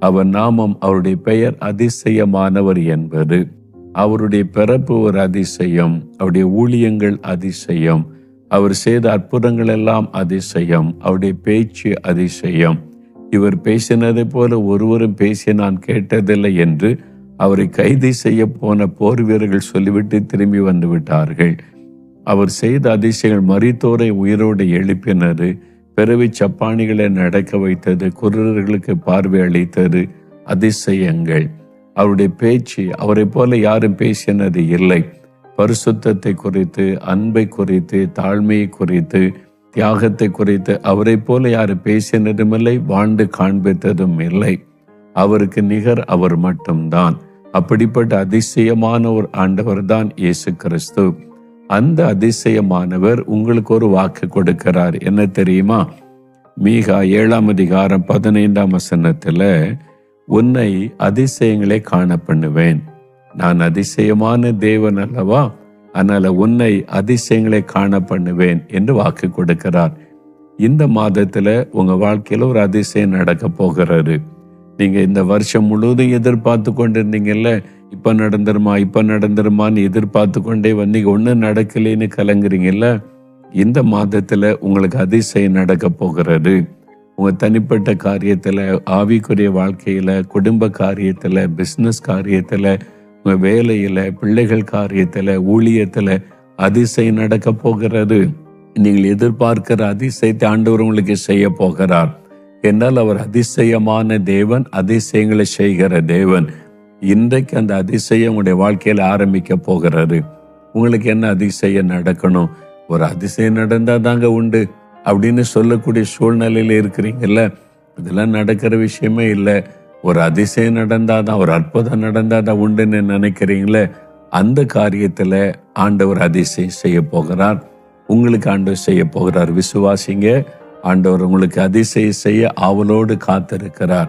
அவர் நாமம் அவருடைய பெயர் அதிசயமானவர் என்பது. அவருடைய பிறப்பு ஒரு அதிசயம் அவருடைய ஊழியங்கள் அதிசயம் அவர் செய்த அற்புதங்கள் எல்லாம் அதிசயம் அவருடைய பேச்சு அதிசயம். இவர் பேசினதை போல ஒருவரும் பேசி நான் கேட்டதில்லை என்று அவரை கைது செய்ய போன போர் வீரர்கள் சொல்லிவிட்டு திரும்பி வந்து விட்டார்கள். அவர் செய்த அதிசயங்கள் மறித்தோரை உயிரோடு எழுப்பினது பிறவி சப்பானிகளை நடக்க வைத்தது குருடர்களுக்கு பார்வை அளித்தது அதிசயங்கள். அவருடைய பேச்சு அவரை போல யாரும் பேசினது இல்லை. பரிசுத்தத்தை குறித்து அன்பை குறித்து தாழ்மையை குறித்து தியாகத்தை குறித்து அவரை போல யாரும் பேசினதும் இல்லை வாழ்ந்து காண்பித்ததும் இல்லை. அவருக்கு நிகர் அவர் மட்டும்தான். அப்படிப்பட்ட அதிசயமான ஒரு ஆண்டவர் தான் இயேசு கிறிஸ்து. அந்த அதிசயமானவர் உங்களுக்கு ஒரு வாக்கு கொடுக்கிறார். என்ன தெரியுமா? மீகா ஏழாம் அதிகாரம் பதினைந்தாம் வசனத்துல உன்னை அதிசயங்களே காண பண்ணுவேன். நான் அதிசயமான தேவன் அல்லவா? அதனால உன்னை அதிசயங்களை காண பண்ணுவேன் என்று வாக்கு கொடுக்கிறார். இந்த மாதத்துல உங்க வாழ்க்கையில ஒரு அதிசயம் நடக்க போகிறாரு நீங்க இந்த வருஷம் முழுவதும் எதிர்பார்த்து கொண்டிருந்தீங்கல்ல இப்போ நடந்துருமா இப்போ நடந்துருமான்னு எதிர்பார்த்து கொண்டே வந்தீங்க ஒன்றும் நடக்கலைன்னு கலங்குறீங்கல்ல? இந்த மாதத்தில் உங்களுக்கு அதிசயம் நடக்க போகிறது. உங்கள் தனிப்பட்ட காரியத்தில் ஆவிக்குரிய வாழ்க்கையில் குடும்ப காரியத்தில் பிஸ்னஸ் காரியத்தில் உங்கள் வேலையில் பிள்ளைகள் காரியத்தில் ஊழியத்தில் அதிசயம் நடக்க போகிறது. நீங்கள் எதிர்பார்க்கிற அதிசயத்தை ஆண்டவர் உங்களுக்கு செய்ய போகிறார். என்றால் அவர் அதிசயமான தேவன் அதிசயங்களை செய்கிற தேவன். இன்றைக்கு அந்த அதிசயம் உங்களுடைய வாழ்க்கையில் ஆரம்பிக்க போகிறாரு உங்களுக்கு என்ன அதிசயம் நடக்கணும்? ஒரு அதிசயம் நடந்தால் தாங்க உண்டு அப்படின்னு சொல்லக்கூடிய சூழ்நிலையில் இருக்கிறீங்கல்ல? இதெல்லாம் நடக்கிற விஷயமே இல்லை. ஒரு அதிசயம் நடந்தாதான் ஒரு அற்புதம் நடந்தால் தான் உண்டுன்னு நினைக்கிறீங்களே? அந்த காரியத்தில் ஆண்டவர் அதிசயம் செய்ய போகிறார். உங்களுக்கு ஆண்டவர் செய்ய போகிறார். விசுவாசிங்க ஆண்டவர் உங்களுக்கு அதிசயம் செய்ய அவளோடு காத்திருக்கிறார்.